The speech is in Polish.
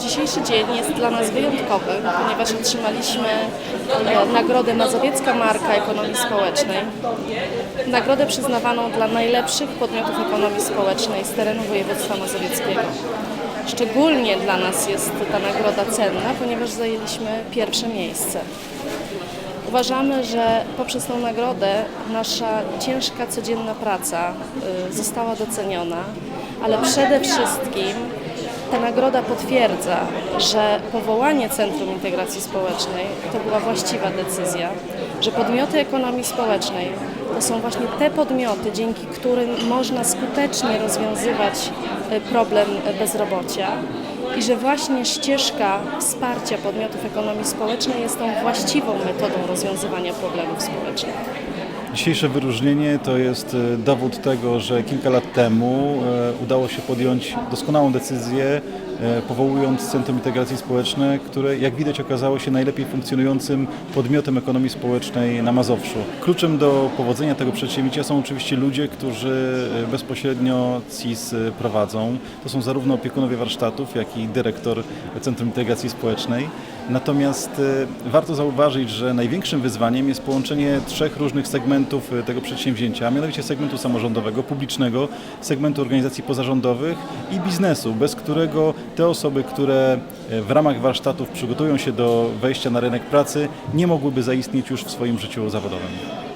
Dzisiejszy dzień jest dla nas wyjątkowy, ponieważ otrzymaliśmy e, nagrodę Mazowiecka Marka Ekonomii Społecznej. Nagrodę przyznawaną dla najlepszych podmiotów ekonomii społecznej z terenu województwa mazowieckiego. Szczególnie dla nas jest ta nagroda cenna, ponieważ zajęliśmy pierwsze miejsce. Uważamy, że poprzez tą nagrodę nasza ciężka, codzienna praca y, została doceniona, ale przede wszystkim ta nagroda potwierdza, że powołanie Centrum Integracji Społecznej to była właściwa decyzja, że podmioty ekonomii społecznej to są właśnie te podmioty, dzięki którym można skutecznie rozwiązywać y, problem bezrobocia i że właśnie ścieżka wsparcia podmiotów ekonomii społecznej jest tą właściwą metodą rozwiązywania problemów społecznych. Dzisiejsze wyróżnienie to jest e, dowód tego, że kilka lat temu e, udało się podjąć doskonałą decyzję, e, powołując Centrum Integracji Społecznej, które jak widać okazało się najlepiej funkcjonującym podmiotem ekonomii społecznej na Mazowszu. Kluczem do powodzenia tego przedsięwzięcia są oczywiście ludzie, którzy bezpośrednio CIS prowadzą. To są zarówno opiekunowie warsztatów, jak i dyrektor Centrum Integracji Społecznej. Natomiast e, warto zauważyć, że największym wyzwaniem jest połączenie trzech różnych segmentów e, tego przedsięwzięcia, a mianowicie segmentu samorządowego, publicznego, segmentu organizacji pozarządowych i biznesu, bez którego te osoby, które e, w ramach warsztatów przygotują się do wejścia na rynek pracy, nie mogłyby zaistnieć już w swoim życiu zawodowym.